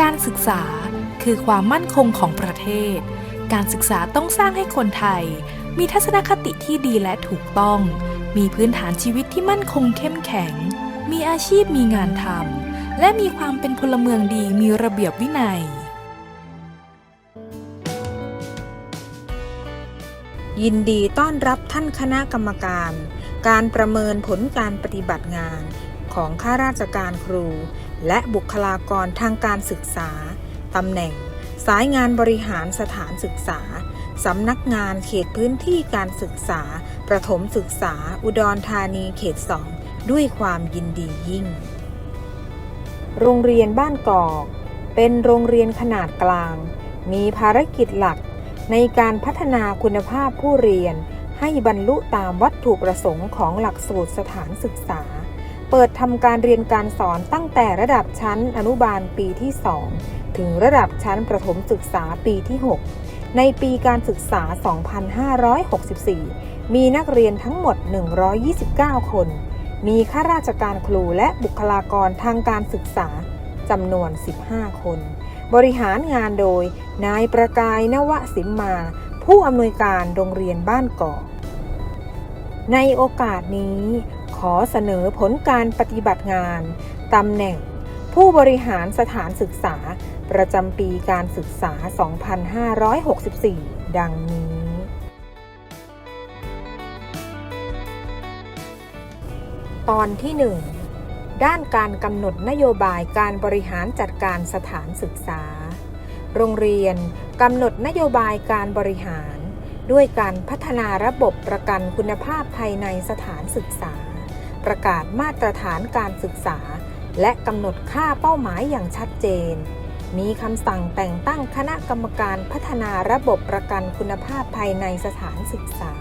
การศึกษาคือความมั่นคงของประเทศ การศึกษาต้องสร้างให้คนไทย มีทัศนคติที่ดีและถูกต้อง มีพื้นฐานชีวิตที่มั่นคงเข้มแข็ง มีอาชีพมีงานทำ และมีความเป็นพลเมืองดีมีระเบียบวินัย ยินดีต้อนรับท่านคณะกรรมการ การประเมินผลการปฏิบัติงาน ของข้าราชการครู และบุคลากรทางการศึกษา ตำแหน่ง สายงานบริหารสถานศึกษา สำนักงานเขตพื้นที่การศึกษา ประถมศึกษา อุดรธานีเขตสองด้วยความยินดียิ่ง โรงเรียนบ้านกอก เป็นโรงเรียนขนาดกลาง มีภารกิจหลักในการพัฒนาคุณภาพผู้เรียนให้บรรลุตามวัตถุประสงค์ของหลักสูตรสถานศึกษา เปิดทำการเรียนการสอนตั้งแต่ระดับชั้นอนุบาลปีที่ 2 ถึงระดับชั้นประถมศึกษาปีที่ 6 ในปีการศึกษา 2564 มีนักเรียนทั้งหมด 129 คน มีข้าราชการครูและบุคลากรทางการศึกษาจำนวน 15 คน บริหารงานโดย นายประกายนวสิมมา ผู้อำนวยการโรงเรียนบ้านเกาะในโอกาสนี้ ขอเสนอผลการปฏิบัติงานตำแหน่ง ผู้บริหารสถานศึกษา ประจำปีการศึกษา 2564 ดังนี้ ตอนที่ 1 ด้านการกำหนดนโยบายการบริหารจัดการสถานศึกษา โรงเรียนกำหนดนโยบายการบริหารด้วยการพัฒนาระบบประกันคุณภาพภายในสถานศึกษา ประกาศมาตรฐานการศึกษา และกำหนดค่าเป้าหมายอย่างชัดเจน มีคำสั่งแต่งตั้งคณะกรรมการพัฒนาระบบประกันคุณภาพภายในสถานศึกษา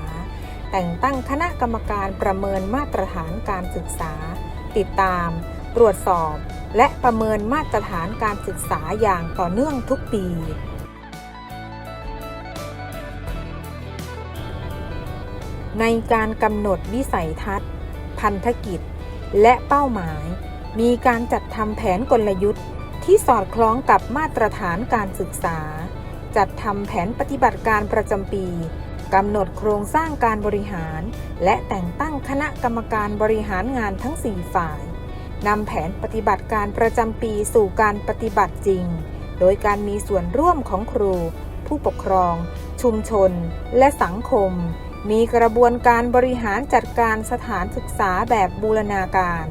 แต่งตั้งคณะกรรมการประเมินมาตรฐานการศึกษา ติดตาม ตรวจสอบ และประเมินมาตรฐานการศึกษาอย่างต่อเนื่องทุกปีในการกำหนดวิสัยทัศน์ พันธกิจ และเป้าหมาย มีการจัดทำแผนกลยุทธ์ ที่สอดคล้องกับมาตรฐานการศึกษา จัดทำแผนปฏิบัติการประจำปีกำหนดโครงสร้างการบริหาร และแต่งตั้งคณะกรรมการบริหารงานทั้ง 4 ฝ่าย นำแผนปฏิบัติการประจำปีสู่การปฏิบัติจริง โดยการมีส่วนร่วมของครู ผู้ปกครอง ชุมชน และสังคม มีกระบวนการบริหารจัดการสถานศึกษาแบบบูรณาการ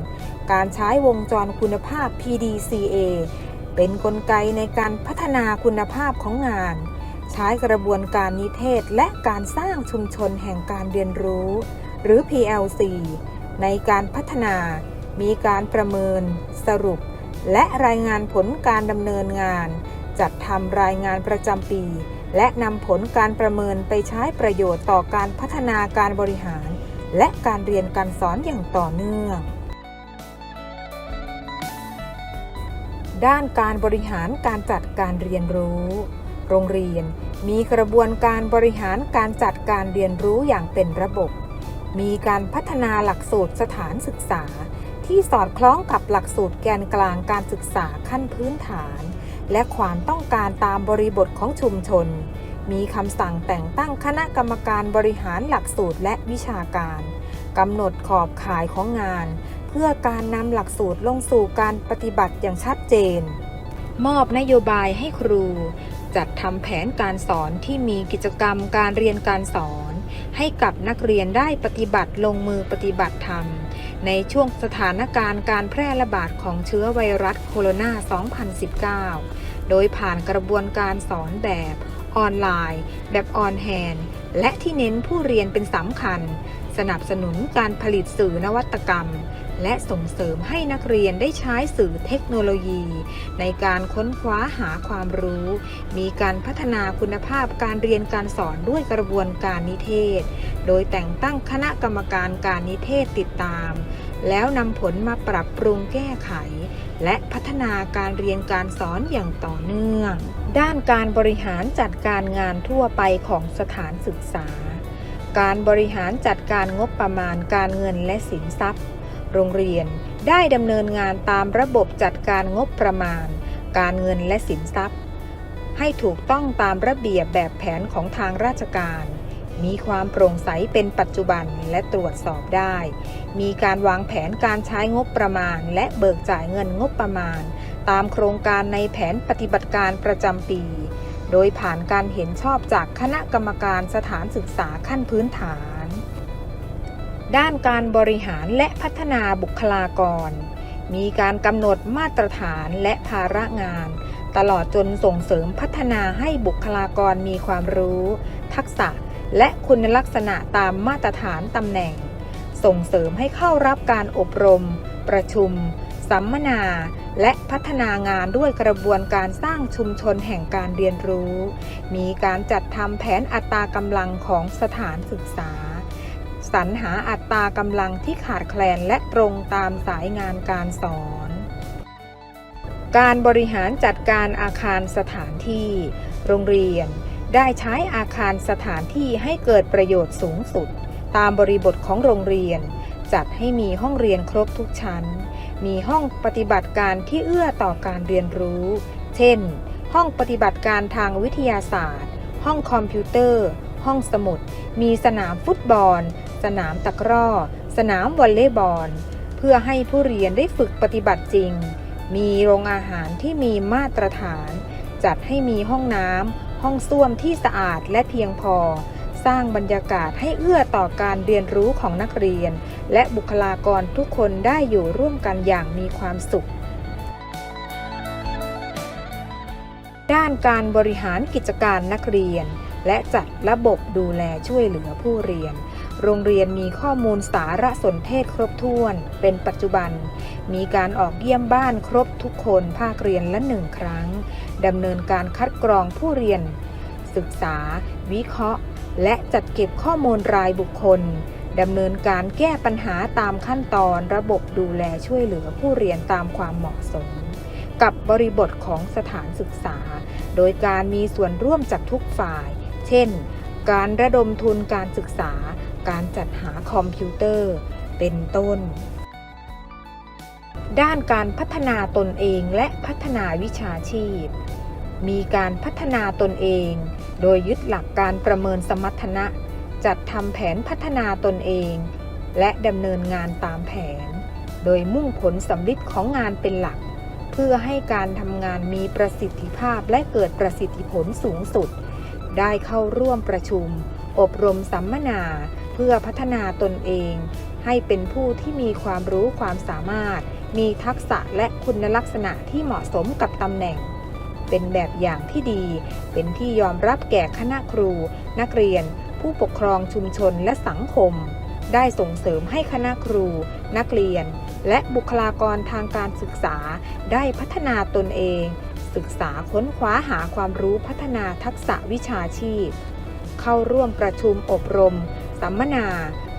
การใช้วงจรคุณภาพ PDCA เป็นนกลไกในการพัฒนาคุณภาพของงาน ใช้กระบวนการนิเทศและการสร้างชุมชนแห่งการเรียนรู้ หรือ PLC ในการพัฒนา มีการประเมิน สรุป และรายงานผลการดำเนินงาน จัดทำรายงานประจำปี และนำผลการประเมินไปใช้ประโยชน์ต่อการพัฒนาการบริหาร และการเรียนการสอนอย่างต่อเนื่อง ด้านการบริหารการจัดการเรียนรู้ โรงเรียนมีกระบวนการบริหารการจัดการเรียนรู้อย่างเป็นระบบ มีการพัฒนาหลักสูตรสถานศึกษา ที่สอดคล้องกับหลักสูตรแกนกลางการศึกษาขั้นพื้นฐาน และความต้องการตามบริบทของชุมชน มีคำสั่งแต่งตั้งคณะกรรมการบริหารหลักสูตรและวิชาการกำหนดขอบข่ายของงาน เพื่อการนำหลักสูตรลงสู่การปฏิบัติอย่างชัดเจน มอบนโยบายให้ครู จัดทำแผนการสอนที่มีกิจกรรมการเรียนการสอน ให้กับนักเรียนได้ปฏิบัติลงมือปฏิบัติธรรม ในช่วงสถานการณ์การแพร่ระบาดของเชื้อไวรัสโคโรนา 2019 โดยผ่านกระบวนการสอนแบบออนไลน์ แบบออนแฮนและที่เน้นผู้เรียนเป็นสำคัญ สนับสนุนการผลิตสื่อนวัตกรรม และส่งเสริมให้นักเรียนได้ใช้สื่อเทคโนโลยี ในการค้นคว้าหาความรู้ มีการพัฒนาคุณภาพการเรียนการสอนด้วยกระบวนการนิเทศ โดยแต่งตั้งคณะกรรมการการนิเทศติดตาม แล้วนำผลมาปรับปรุงแก้ไข และพัฒนาการเรียนการสอนอย่างต่อเนื่อง ด้านการบริหารจัดการงานทั่วไปของสถานศึกษา การบริหารจัดการงบประมาณการเงินและสินทรัพย์ โรงเรียนได้ดำเนินงานตามระบบจัดการงบประมาณ การเงินและสินทรัพย์ ให้ถูกต้องตามระเบียบแบบแผนของทางราชการ มีความโปร่งใสเป็นปัจจุบันและตรวจสอบได้ มีการวางแผนการใช้งบประมาณ และเบิกจ่ายเงินงบประมาณ ตามโครงการในแผนปฏิบัติการประจำปี โดยผ่านการเห็นชอบจากคณะกรรมการสถานศึกษาขั้นพื้นฐาน ด้านการบริหารและพัฒนาบุคลากร มีการกำหนดมาตรฐานและภาระงาน ตลอดจนส่งเสริมพัฒนาให้บุคลากรมีความรู้ ทักษะ และคุณลักษณะตามมาตรฐานตำแหน่ง ส่งเสริมให้เข้ารับการอบรม ประชุม สัมมนา และพัฒนางานด้วยกระบวนการสร้างชุมชนแห่งการเรียนรู้ มีการจัดทำแผนอัตรากำลังของสถานศึกษา สรรหาอัตรากำลังที่ขาดแคลนและตรงตามสายงานการสอน การบริหารจัดการอาคารสถานที่ โรงเรียน ได้ใช้อาคารสถานที่ให้เกิดประโยชน์สูงสุด ตามบริบทของโรงเรียน จัดให้มีห้องเรียนครบทุกชั้น มีห้องปฏิบัติการที่เอื้อต่อการเรียนรู้ เช่น ห้องปฏิบัติการทางวิทยาศาสตร์ ห้องคอมพิวเตอร์ห้องสมุด มีสนามฟุตบอล สนามตะกร้อ สนามวอลเลย์บอล เพื่อให้ผู้เรียนได้ฝึกปฏิบัติจริง มีโรงอาหารที่มีมาตรฐาน จัดให้มีห้องน้ำห้องส้วมที่สะอาดและเพียงพอ สร้างบรรยากาศให้เอื้อต่อการเรียนรู้ของนักเรียน และบุคลากรทุกคนได้อยู่ร่วมกันอย่างมีความสุขด้านการบริหารกิจการนักเรียน และจัดระบบดูแลช่วยเหลือผู้เรียน โรงเรียนมีข้อมูลสารสนเทศครบถ้วน เป็นปัจจุบัน มีการออกเยี่ยมบ้านครบทุกคนภาคเรียนละหนึ่งครั้งดำเนินการคัดกรองผู้เรียน ศึกษา วิเคราะห์ และจัดเก็บข้อมูลรายบุคคลดำเนินการแก้ปัญหาตามขั้นตอนระบบดูแลช่วยเหลือผู้เรียนตามความเหมาะสม กับบริบทของสถานศึกษา โดยการมีส่วนร่วมจากทุกฝ่าย เช่น การระดมทุนการศึกษา การจัดหาคอมพิวเตอร์ เป็นต้น ด้านการพัฒนาตนเองและพัฒนาวิชาชีพ มีการพัฒนาตนเอง โดยยึดหลักการประเมินสมรรถนะ จัดทำแผนพัฒนาตนเอง และดำเนินงานตามแผน โดยมุ่งผลสำลิดของงานเป็นหลัก เพื่อให้การทำงานมีประสิทธิภาพและเกิดประสิทธิผลสูงสุด ได้เข้าร่วมประชุม อบรมสัมมนา พื่อพัฒนาตนเอง ให้เป็นผู้ที่มีความรู้ความสามารถ มีทักษะและคุณลักษณะที่เหมาะสมกับตำแหน่ง เป็นแบบอย่างที่ดี เป็นที่ยอมรับแก่คณะครู นักเรียน ผู้ปกครองชุมชนและสังคม ได้ส่งเสริมให้คณะครู นักเรียน และบุคลากรทางการศึกษาได้พัฒนาตนเอง ศึกษาค้นคว้าหาความรู้พัฒนาทักษะวิชาชีพ เข้าร่วมประชุมอบรม สัมมนา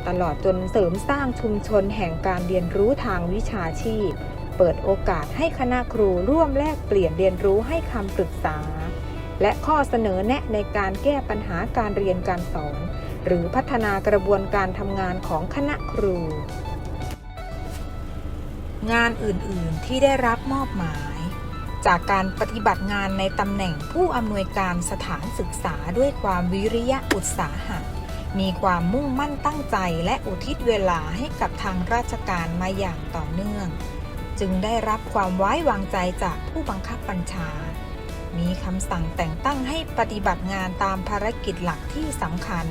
ตลอดจนเสริมสร้างชุมชนแห่งการเรียนรู้ทางวิชาชีพ เปิดโอกาสให้คณะครูร่วมแลกเปลี่ยนเรียนรู้ให้คำปรึกษา และข้อเสนอแนะในการแก้ปัญหาการเรียนการสอน หรือพัฒนากระบวนการทำงานของคณะครู งานอื่น ๆ ที่ได้รับมอบหมายจากการปฏิบัติงานในตำแหน่งผู้อำนวยการสถานศึกษาด้วยความวิริยะอุตสาหะ มีความมุ่งมั่นตั้งใจและอุทิศเวลาให้กับทางราชการมาอย่างต่อเนื่อง จึงได้รับความไว้วางใจจากผู้บังคับบัญชา มีคำสั่งแต่งตั้งให้ปฏิบัติงานตามภารกิจหลักที่สำคัญ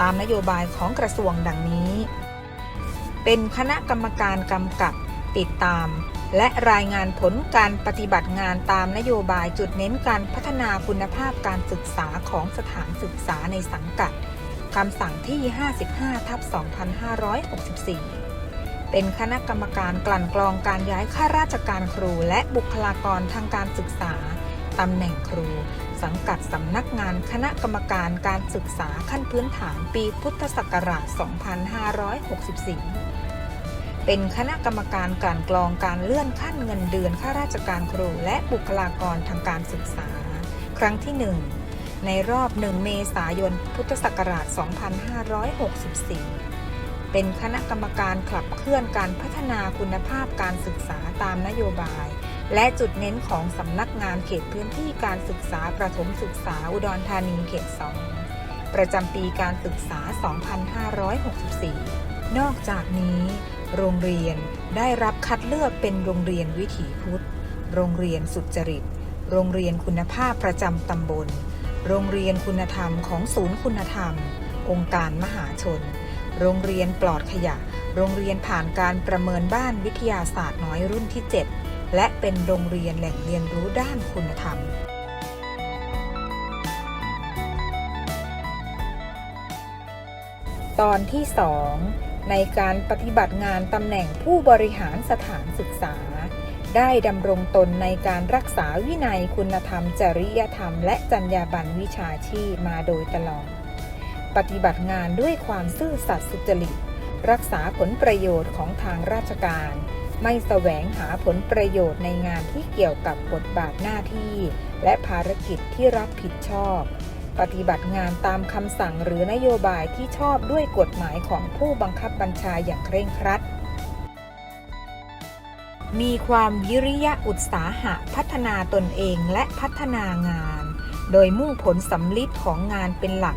ตามนโยบายของกระทรวงดังนี้ เป็นคณะกรรมการกำกับติดตาม และรายงานผลการปฏิบัติงานตามนโยบายจุดเน้นการพัฒนาคุณภาพการศึกษาของสถานศึกษาในสังกัด คำสั่งที่ 55 ทับ 2564 เป็นคณะกรรมการกลั่นกรองการย้ายข้าราชการครู และบุคลากรทางการศึกษาตำแหน่งครู สังกัดสำนักงานคณะกรรมการการศึกษาขั้นพื้นฐานปีพุทธศักราช 2564 เป็นคณะกรรมการกลั่นกรองการเลื่อนขั้นเงินเดือนข้าราชการครู และบุคลากรทางการศึกษา ครั้งที่ 1 ในรอบ 1 เมษายน พุทธศักราช 2564 เป็นคณะกรรมการขับเคลื่อนการพัฒนาคุณภาพการศึกษาตามนโยบาย และจุดเน้นของสำนักงานเขตพื้นที่การศึกษาประถมศึกษาอุดรธานีเขต 2 ประจำปีการศึกษา 2564 นอกจากนี้ โรงเรียนได้รับคัดเลือกเป็นโรงเรียนวิถีพุทธ โรงเรียนสุจริต โรงเรียนคุณภาพประจำตำบล โรงเรียนคุณธรรมของศูนย์คุณธรรม องค์การมหาชน โรงเรียนปลอดขยะ โรงเรียนผ่านการประเมินบ้านวิทยาศาสตร์น้อยรุ่นที่ 7 และเป็นโรงเรียนแหล่งเรียนรู้ด้านคุณธรรมตอนที่ 2 ในการปฏิบัติงานตำแหน่งผู้บริหารสถานศึกษา ได้ดำรงตนในการรักษาวินัยคุณธรรม จริยธรรม และจรรยาบรรณวิชาชีพมาโดยตลอด ปฏิบัติงานด้วยความซื่อสัตย์สุจริต รักษาผลประโยชน์ของทางราชการ ไม่แสวงหาผลประโยชน์ในงานที่เกี่ยวกับบทบาทหน้าที่ และภารกิจที่รับผิดชอบ ปฏิบัติงานตามคำสั่งหรือนโยบายที่ชอบด้วยกฎหมายของผู้บังคับบัญชาอย่างเคร่งครัด มีความวิริยะอุตสาหะพัฒนาตนเองและพัฒนางาน โดยมุ่งผลสำลิดของงานเป็นหลัก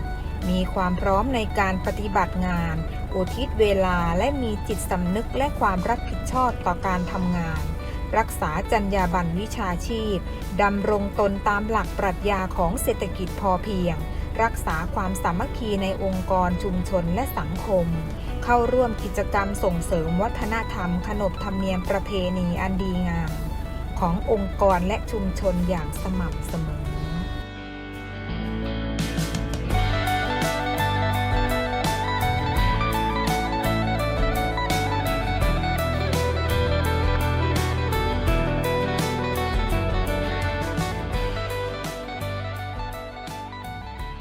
มีความพร้อมในการปฏิบัติงาน อุทิศเวลาและมีจิตสำนึกและความรับผิดชอบต่อการทำงาน รักษาจรรยาบรรณวิชาชีพดำรงตนตามหลักปรัชญาของเศรษฐกิจพอเพียง รักษาความสามัคคีในองค์กรชุมชนและสังคม เข้าร่วมกิจกรรมส่งเสริมวัฒนธรรม ขนบธรรมเนียมประเพณีอันดีงาม ขององค์กรและชุมชนอย่างสม่ำเสมอ